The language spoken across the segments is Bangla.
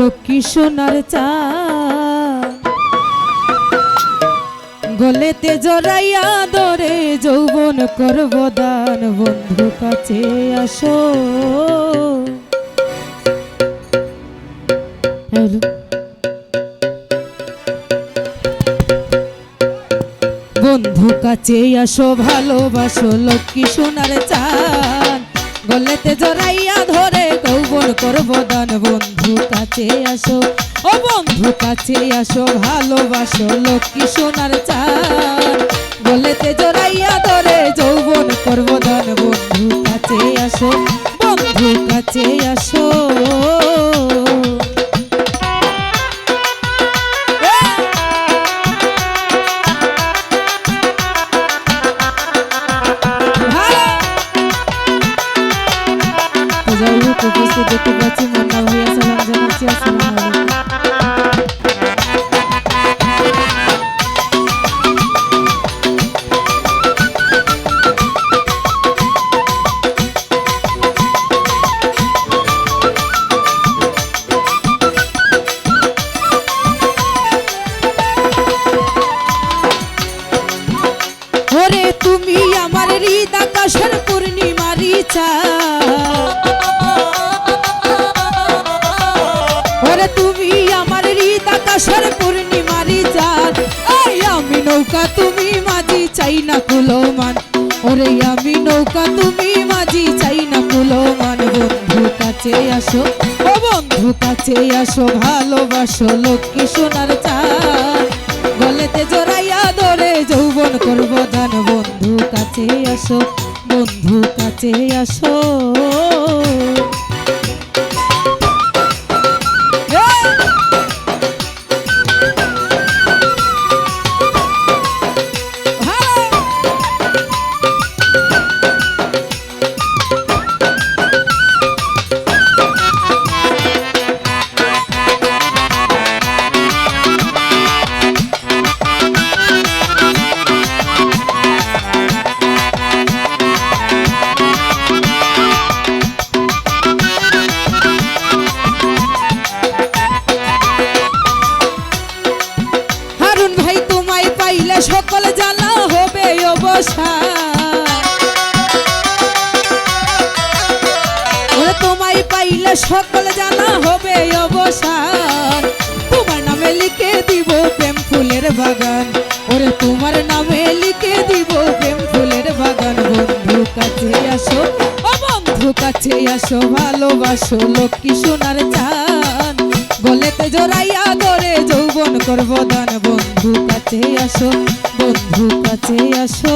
লক্ষ্মী সোনার চা গলেতে জড়াইয়া দরে যৌবন করব দান বন্ধু কাছে আসো। বন্ধু কাছে আসো, ভালোবাসো লক্ষ্মী সোনার চান গলেতে জড়াইয়া ধরে গৌবন করব দান বন্ধু কাছে আসো। ও বন্ধু কাছে আসো, ভালোবাসো লক্ষ্মী সোনার চান গলেতে জড়াইয়া ধরে যৌবন করব দান বন্ধু কাছে আসো, বন্ধু কাছে আসো। হোক উপস্থিত দেখতে পাচ্ছি ওরে তুমি আমার হৃদ আকাশের পূর্ণিমারি চা নৌকা তুমি মাঝি চাই না কুলমান। ওরে আমি নৌকা তুমি মাঝি চাই না কুলমান। বন্ধু কাছে আসো, ও বন্ধু কাছে আসো, ভালোবাসো লক্ষ্মী সোনার চাঁদ। গলেতে জড়াইয়া ধরে যৌবন করব দান বন্ধু কাছে আসো, বন্ধু কাছে আসো। পাইলে সকল জ্বালা হবে অবসান। তোমার নামে লিখে দিব প্রেম ফুলের বাগান। ওরে, তোমার নামে লিখে দিব প্রেম ফুলের বাগান। বন্ধু কাছে আসো, ও বন্ধু কাছে আসো, ভালোবাসো লক্ষ্মী সোনার চান গলেতে জড়াইয়া ধরে যৌবন করব দান। বন্ধু কাছে আসো, বন্ধু কাছে আসো।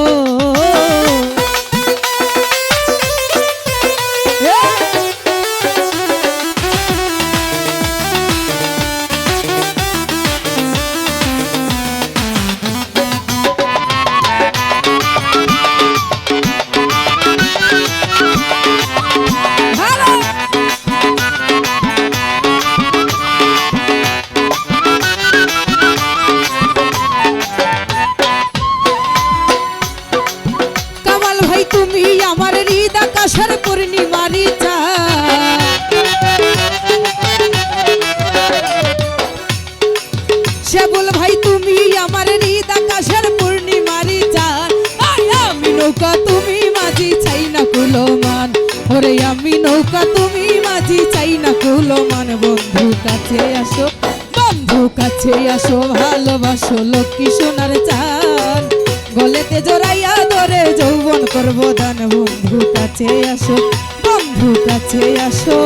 চা শ্যাবল ভাই, তুমি আমার হৃদ আকাশের পূর্ণিমারি চা। আমি তুমি মাঝি, চাই না কুলমান। ওরে আমি নৌকা, তুমি মাঝি, চাই না কুলমান। বন্ধু কাছে আসো, বন্ধু কাছে ভালোবাসো লক্ষ্মী সোনার চান গলেতে জড়াইয়া ধরে যৌবন করব দান, বন্ধু কাছে আসো। বন্ধু কাছে আসো।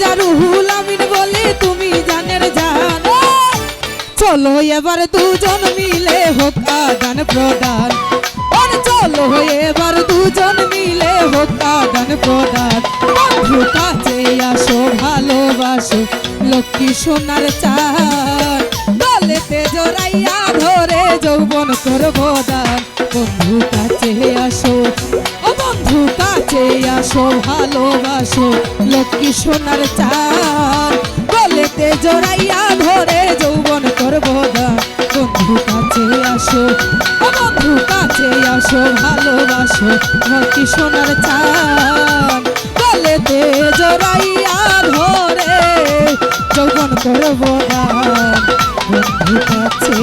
জান। চলো এবার দুজন মিলে হোক আদান প্রদান। চলো এবার দুজন মিলে হোক আদান প্রদান। বন্ধু কাছে আসো, ভালোবাসো, লক্ষ্মী সোনার চান গলেতে জোড়াইয়া ধরে যৌবন করব দান। আসো ভালোবাসো, লক্ষ্মী সোনার চান গলেতে জোড়াইয়া ধরে যৌবন করব দান বন্ধু কাছে আসো বন্ধু কাছে আসো, ভালোবাসো, লক্ষ্মী সোনার চান গলেতে জোড়াইয়া ধরে যৌবন করব দান বন্ধু কাছে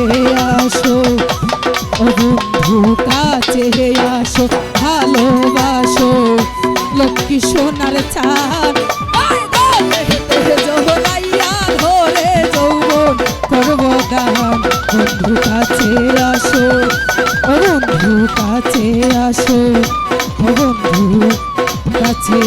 বন্ধু কাছে আসো বন্ধু কাছে আসো বন্ধু কাছে